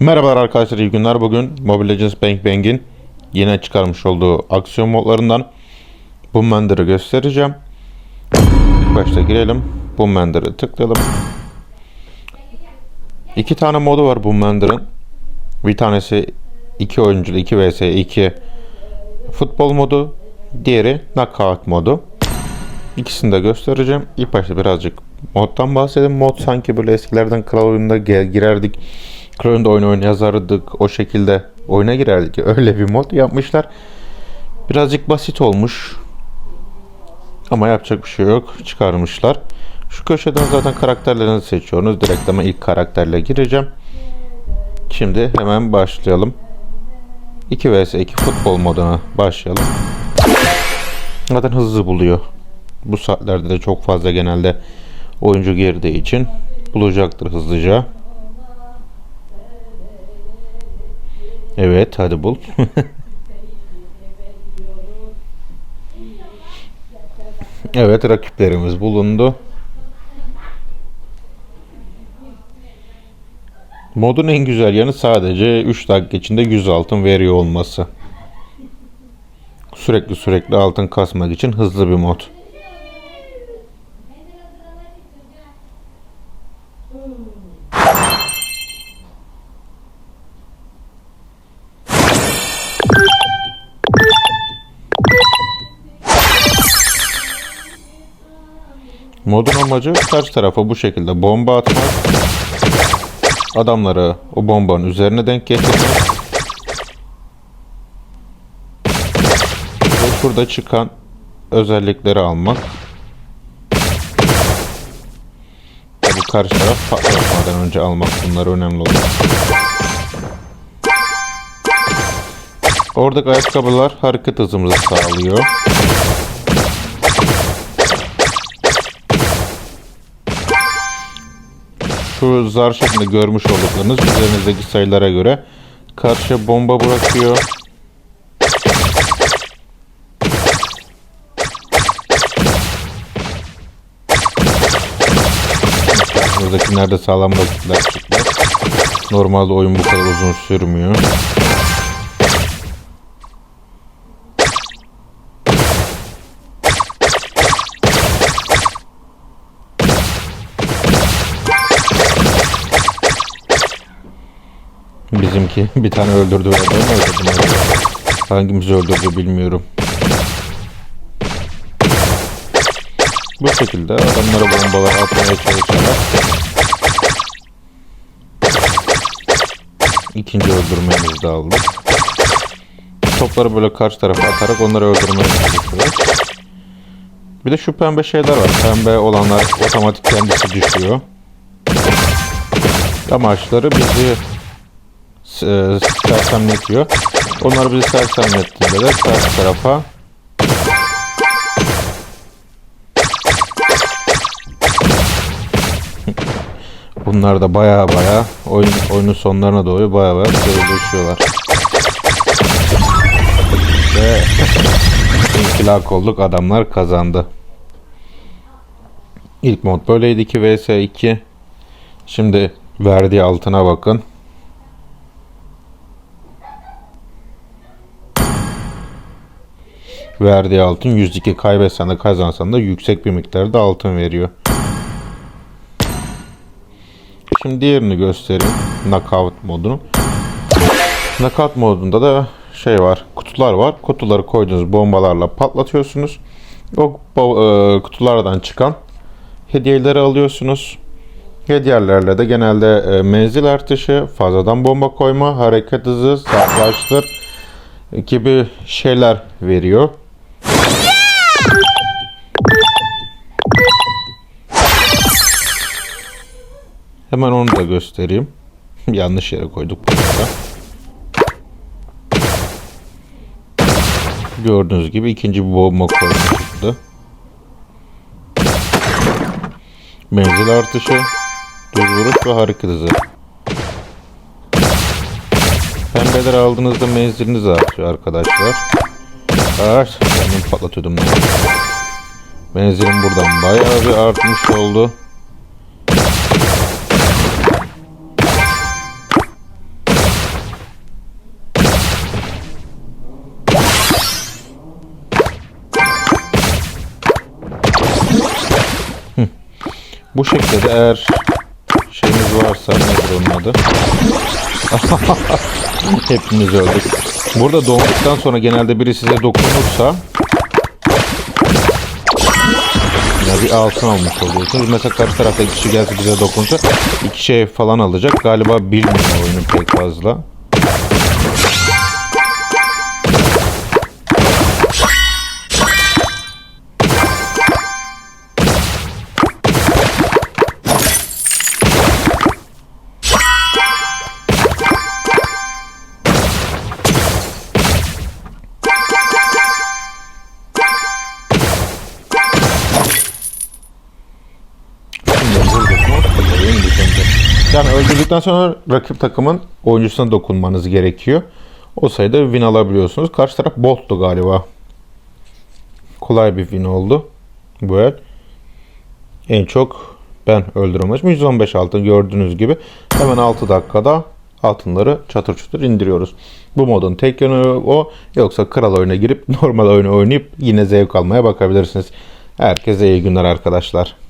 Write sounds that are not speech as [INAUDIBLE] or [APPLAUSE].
Merhabalar arkadaşlar iyi günler. Bugün Mobile Legends Bang Bang'in yine çıkarmış olduğu aksiyon modlarından Boombender'ı göstereceğim. Başta girelim. Boombender'ı tıklayalım. İki tane modu var Boombender'ın. Bir tanesi 2 oyunculu 2 vs 2 futbol modu. Diğeri knockout modu. İkisini de göstereceğim. İlk başta birazcık moddan bahsedelim. Mod sanki böyle eskilerden kral oyununda girerdik. Kral oyunda oyun oyun yazardık. O şekilde oyuna girerdik. [LAUGHS] Öyle bir mod yapmışlar. Birazcık basit olmuş. Ama yapacak bir şey yok. Çıkarmışlar. Şu köşeden zaten karakterlerinizi seçiyorsunuz. Direkt ama ilk karakterle gireceğim. Şimdi hemen başlayalım. 2 vs 2 futbol moduna başlayalım. Zaten hızlı buluyor. Bu saatlerde de çok fazla genelde oyuncu girdiği için bulacaktır hızlıca. Evet hadi bul. [LAUGHS] evet rakiplerimiz bulundu. Modun en güzel yanı sadece 3 dakika içinde 100 altın veriyor olması. Sürekli sürekli altın kasmak için hızlı bir mod. Modun amacı karşı tarafa bu şekilde bomba atmak. Adamları o bombanın üzerine denk getirmek. Ve şurada çıkan özellikleri almak. Tabi karşı taraf patlatmadan önce almak bunlar önemli olur. Oradaki ayakkabılar hareket hızımızı sağlıyor. Şu zar şeklinde görmüş olduklarınız üzerinizdeki sayılara göre karşı bomba bırakıyor. Karşımızdakiler de sağlam rakipler çıktı. Normalde oyun bu kadar uzun sürmüyor. Bizimki [LAUGHS] bir tane öldürdü ve ben mi öldürdüm acaba? Hangimiz öldürdü bilmiyorum. Bu şekilde adamlara bombalar atmaya çalışarak ikinci öldürmemizi de aldık. Topları böyle karşı tarafa atarak onları öldürmeye çalışıyoruz. Bir de şu pembe şeyler var. Pembe olanlar otomatik kendisi düşüyor. Amaçları bizi e, sersemletiyor. Onlar bizi sersemlettiğinde de karşı tarafa [LAUGHS] Bunlar da baya baya oyun, oyunun sonlarına doğru baya baya seyirleşiyorlar. Ve [LAUGHS] infilak olduk adamlar kazandı. İlk mod böyleydi 2 vs 2. Şimdi verdiği altına bakın. Verdiği altın 102 kaybetsen de kazansan da yüksek bir miktarda altın veriyor. Şimdi diğerini göstereyim. Knockout modunu. Knockout modunda da şey var. Kutular var. Kutuları koyduğunuz bombalarla patlatıyorsunuz. O e, kutulardan çıkan hediyeleri alıyorsunuz. Hediyelerle de genelde e, menzil artışı, fazladan bomba koyma, hareket hızı, saflaştır gibi şeyler veriyor. Hemen onu da göstereyim. [LAUGHS] Yanlış yere koyduk burada. Gördüğünüz gibi ikinci bir bomba koyma çıktı. Menzil artışı, düz vuruş ve hareket hızı. Pembeleri aldığınızda menziliniz artıyor arkadaşlar. Evet. Kendim patlatıyordum. Bunu. Benzinim buradan bayağı bir artmış oldu. Bu şekilde eğer şeyimiz varsa nedir onun? [LAUGHS] Hepimiz öldük. Burada doğduktan sonra genelde biri size dokunursa ya bir altın almış oluyorsunuz. Mesela karşı tarafta kişi gelse bize dokunsa iki şey falan alacak. Galiba bilmiyor oyunu pek fazla. Yani öldürdükten sonra rakip takımın oyuncusuna dokunmanız gerekiyor. O sayede win alabiliyorsunuz. Karşı taraf bottu galiba. Kolay bir win oldu. Bu el. En çok ben öldürülmüş. 115 altın gördüğünüz gibi. Hemen 6 dakikada altınları çatır çutur indiriyoruz. Bu modun tek yönü o. Yoksa kral oyuna girip [LAUGHS] normal oyunu oynayıp yine zevk almaya bakabilirsiniz. Herkese iyi günler arkadaşlar.